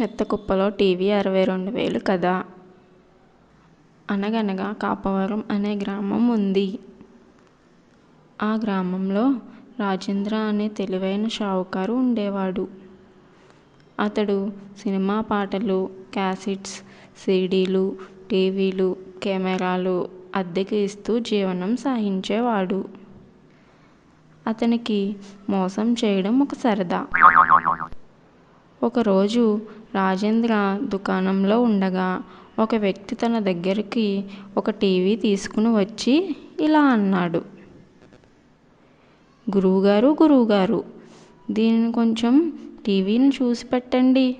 చెత్త కుప్పలో టీవీ అరవై రెండు వేలు కథ అనగనగా కాపవరం అనే గ్రామం ఉంది. ఆ గ్రామంలో రాజేంద్ర అనే తెలివైన షావుకారు ఉండేవాడు. అతడు సినిమా పాటలు క్యాసెట్స్ సీడీలు టీవీలు కెమెరాలు అద్దెకి ఇస్తూ జీవనం సాగించేవాడు. అతనికి మోసం చేయడం ఒక సరదా. ఒకరోజు రాజేంద్ర దుకాణంలో ఉండగా ఒక వ్యక్తి తన దగ్గరికి ఒక టీవీ తీసుకుని వచ్చి ఇలా అన్నాడు. గురువుగారు గురువుగారు దీనిని కొంచెం టీవీని చూసి పెట్టండి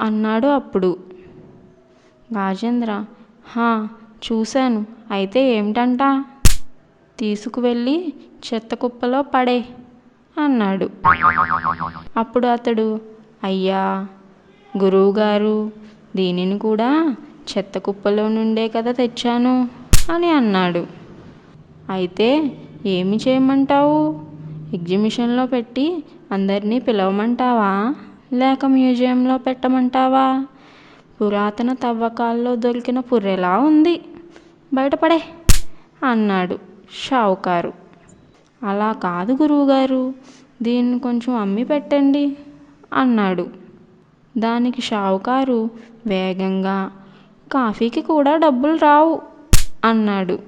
అన్నాడు అప్పుడు. రాజేంద్ర హా చూశాను. అయితే ఏమిటంట? తీసుకువెళ్ళి చెత్త కుప్పలో పడే అన్నాడు. అప్పుడు అతడు అయ్యా గురువుగారు దీనిని కూడా చెత్త కుప్పలో నుండే కదా తెచ్చాను అని అన్నాడు. అయితే ఏమి చేయమంటావు? ఎగ్జిబిషన్లో పెట్టి అందరినీ పిలవమంటావా? లేక మ్యూజియంలో పెట్టమంటావా? పురాతన తవ్వకాల్లో దొరికిన పుర్రెలా ఉంది? బయటపడే అన్నాడు షావుకారు. అలా కాదు గురువుగారు దీన్ని కొంచెం అమ్మి పెట్టండి అన్నాడు. దానికి షావుకారు వేగంగా కాఫీకి కూడా డబ్బులు రావు అన్నాడు.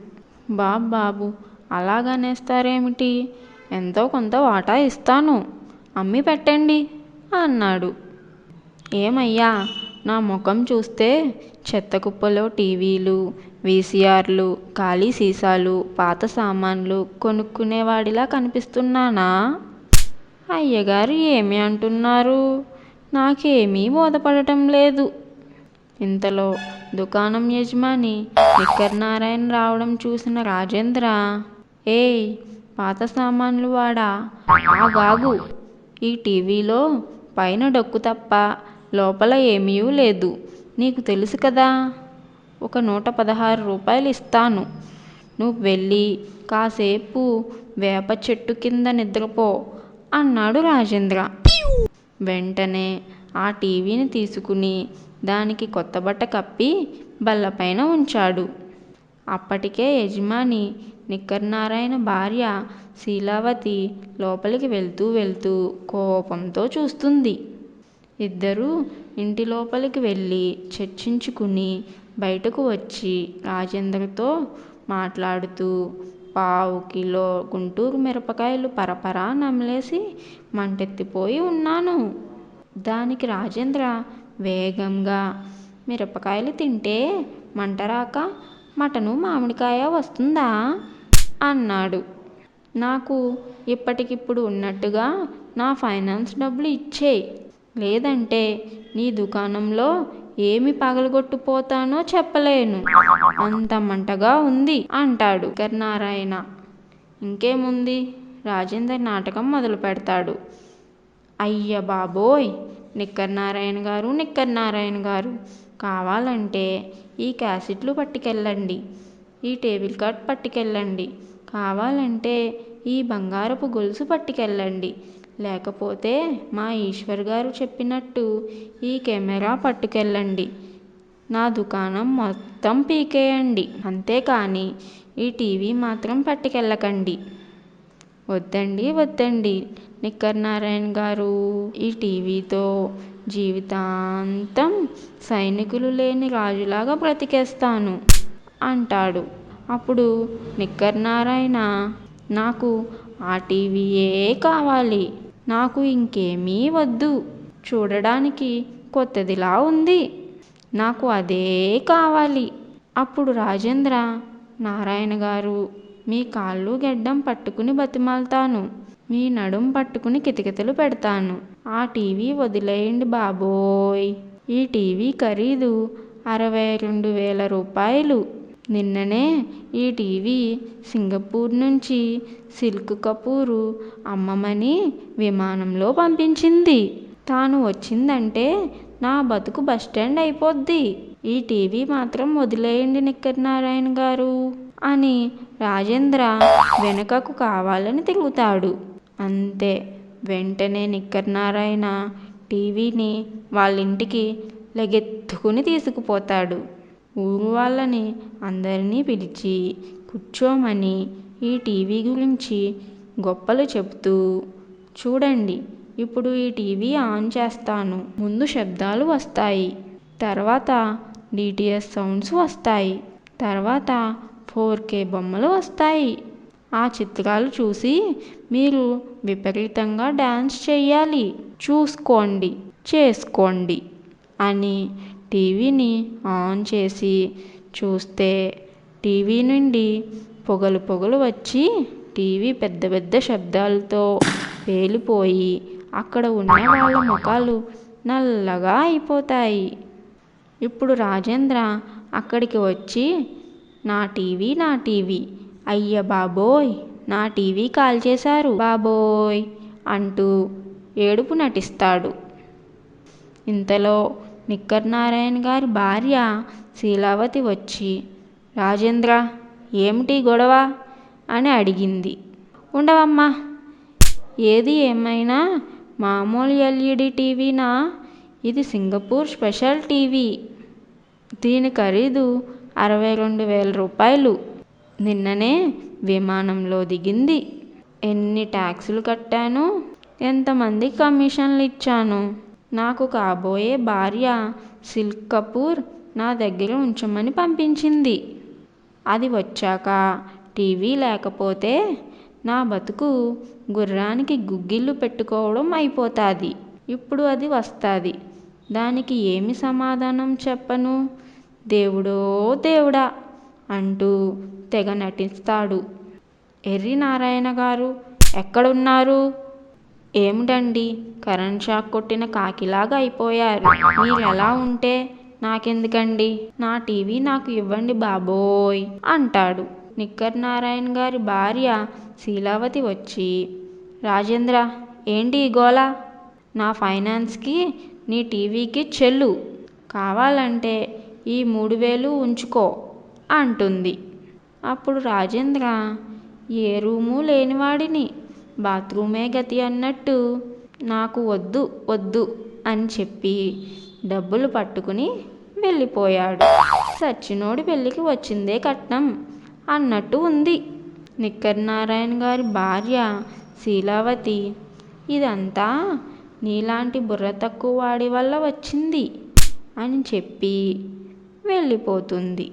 బాబు బాబు అలాగనేస్తారేమిటి? ఎంతో కొంత వాటా ఇస్తాను అమ్మి పెట్టండి అన్నాడు. ఏమయ్యా నా ముఖం చూస్తే చెత్త కుప్పలో టీవీలు వీసీఆర్లు ఖాళీ సీసాలు పాత సామాన్లు కొనుక్కునేవాడిలా కనిపిస్తున్నానా? అయ్యగారు ఏమి అంటున్నారు? నాకేమీ బోధపడటం లేదు. ఇంతలో దుకాణం యజమాని నిక్కర్ నారాయణ రావడం చూసిన రాజేంద్ర ఏయ్ పాత సామాన్లు వాడా? ఆగాగు. ఈ టీవీలో పైన డొక్కు తప్ప లోపల ఏమీ లేదు. నీకు తెలుసు కదా ఒక నూట పదహారు రూపాయలు ఇస్తాను. నువ్వు వెళ్ళి కాసేపు వేప చెట్టు కింద నిద్రపో అన్నాడు రాజేంద్ర. వెంటనే ఆ టీవీని తీసుకుని దానికి కొత్త బట్ట కప్పి బల్లపైన ఉంచాడు. అప్పటికే యజమాని నిక్కర్నారాయణ భార్య శీలావతి లోపలికి వెళ్తూ వెళ్తూ కోపంతో చూస్తుంది. ఇద్దరూ ఇంటి లోపలికి వెళ్ళి చర్చించుకుని బయటకు వచ్చి రాజేంద్రతో మాట్లాడుతూ పావు కిలో గుంటూరు మిరపకాయలు పరపరా నమిలేసి మంటెత్తిపోయి ఉన్నాను. దానికి రాజేంద్ర వేగంగా మిరపకాయలు తింటే మంట రాక మటను మామిడికాయ వస్తుందా? అన్నాడు. నాకు ఇప్పటికిప్పుడు ఉన్నట్టుగా నా ఫైనాన్స్ డబ్బులు ఇచ్చేయి. లేదంటే నీ దుకాణంలో ఏమి పగలగొట్టుపోతానో చెప్పలేను. అంత మంటగా ఉంది అంటాడు నారాయణ ఇంకేముంది? రాజేందర్ నాటకం మొదలు పెడతాడు అయ్య బాబోయ్! నిక్కర్ నారాయణ గారు నిక్కర్ నారాయణ గారు! కావాలంటే ఈ క్యాసెట్లు పట్టుకెళ్ళండి. ఈ టేబుల్ కార్డ్ పట్టుకెళ్ళండి. కావాలంటే ఈ బంగారపు గొలుసు పట్టుకెళ్ళండి. లేకపోతే మా ఈశ్వర్ గారు చెప్పినట్టు ఈ కెమెరా పట్టుకెళ్ళండి. నా దుకాణం మొత్తం పీకేయండి. అంతేకాని ఈ టీవీ మాత్రం పట్టుకెళ్ళకండి. వద్దండి వద్దండి. నిక్కర్ నారాయణ గారు ఈ టీవీతో జీవితాంతం సైనికులు లేని రాజులాగా బ్రతికేస్తాను అంటాడు. అప్పుడు నిక్కర్ నారాయణ నాకు ఆ టీవీయే కావాలి. నాకు ఇంకేమీ వద్దు. చూడడానికి కొత్తదిలా ఉంది. నాకు అదే కావాలి. అప్పుడు రాజేంద్ర నారాయణ గారు మీ కాళ్ళు గెడ్డం పట్టుకుని బతిమాలుతాను. మీ నడుం పట్టుకుని కితకితలు పెడతాను. ఆ టీవీ వదిలేయండి బాబోయ్. ఈ టీవీ ఖరీదు. అరవై రెండు వేల రూపాయలు. నిన్ననే ఈ టీవీ సింగపూర్ నుంచి సిల్క్ కపూరు అమ్మమని విమానంలో పంపించింది. తాను వచ్చిందంటే నా బతుకు బస్టాండ్ అయిపోద్ది. ఈ టీవీ మాత్రం వదిలేయండి నిక్కర్నారాయణ గారు అని రాజేంద్ర వెనుకకు కావాలని తిరుగుతాడు. అంతే వెంటనే నిక్కర్ టీవీని టీవీని వాళ్ళింటికి లెగెత్తుకుని తీసుకుపోతాడు. ఊరు వాళ్ళని అందరినీ పిలిచి కూర్చోమని ఈ టీవీ గురించి గొప్పలు చెప్తూ చూడండి ఇప్పుడు ఈ టీవీ ఆన్ చేస్తాను. ముందు శబ్దాలు వస్తాయి. తర్వాత డిటిఎస్ సౌండ్స్ వస్తాయి. తర్వాత ఫోర్ కే బొమ్మలు వస్తాయి. ఆ చిత్రాలు చూసి మీరు విపరీతంగా డ్యాన్స్ చేయాలి చూసుకోండి చేసుకోండి అని టీవీని ఆన్ చేసి చూస్తే టీవీ నుండి పొగలు పొగలు వచ్చి టీవీ పెద్ద పెద్ద శబ్దాలతో పేలిపోయి అక్కడ ఉన్న వాళ్ళ ముఖాలు నల్లగా అయిపోతాయి. ఇప్పుడు రాజేంద్ర అక్కడికి వచ్చి నా టీవీ నా టీవీ అయ్య బాబోయ్ నా టీవీ కాల్ చేశారు బాబోయ్ అంటూ ఏడుపు నటిస్తాడు. ఇంతలో నిక్కర్ నారాయణ గారి భార్య శీలావతి వచ్చి రాజేంద్ర ఏమిటి గొడవ అని అడిగింది. ఉండవమ్మా ఏది ఏమైనా మామూలు ఎల్ఈడి టీవీనా? ఇది సింగపూర్ స్పెషల్ టీవీ. దీని ఖరీదు అరవై రెండు వేల రూపాయలు. నిన్ననే విమానంలో దిగింది. ఎన్ని ట్యాక్సులు కట్టాను? ఎంతమంది కమిషన్లు ఇచ్చాను? నాకు కాబోయే భార్య సిల్క్ కపూర్ నా దగ్గర ఉంచమని పంపించింది. అది వచ్చాక టీవీ లేకపోతే నా బతుకు గుర్రానికి గుగ్గిళ్ళు పెట్టుకోవడం అయిపోతుంది. ఇప్పుడు అది వస్తుంది. దానికి ఏమి సమాధానం చెప్పను? దేవుడో దేవుడా! అంటూ తెగ నటిస్తాడు. ఎర్రి నారాయణ గారు ఎక్కడున్నారు? ఏమిటండి కరెంట్ షాక్ కొట్టిన కాకిలాగా అయిపోయారు. మీరు ఎలా ఉంటే నాకెందుకండి? నా టీవీ నాకు ఇవ్వండి బాబోయ్! అంటాడు. నిక్కర్ నారాయణ గారి భార్య శీలావతి వచ్చి రాజేంద్ర ఏంటి ఈ నా ఫైనాన్స్కి నీ టీవీకి చెల్లు. కావాలంటే ఈ మూడు వేలు ఉంచుకో అంటుంది. అప్పుడు రాజేంద్ర ఏ రూము లేనివాడిని. బాత్రూమే గతి అన్నట్టు. నాకు వద్దు వద్దు అని చెప్పి డబ్బులు పట్టుకుని వెళ్ళిపోయాడు. సచ్చినోడి పెళ్ళికి వచ్చిందే కట్నం అన్నట్టు ఉంది. నిక్కర్ నారాయణ గారి భార్య శీలావతి. ఇదంతా నీలాంటి బుర్ర తక్కువ వాడి వల్ల వచ్చింది అని చెప్పి వెళ్ళిపోతుంది.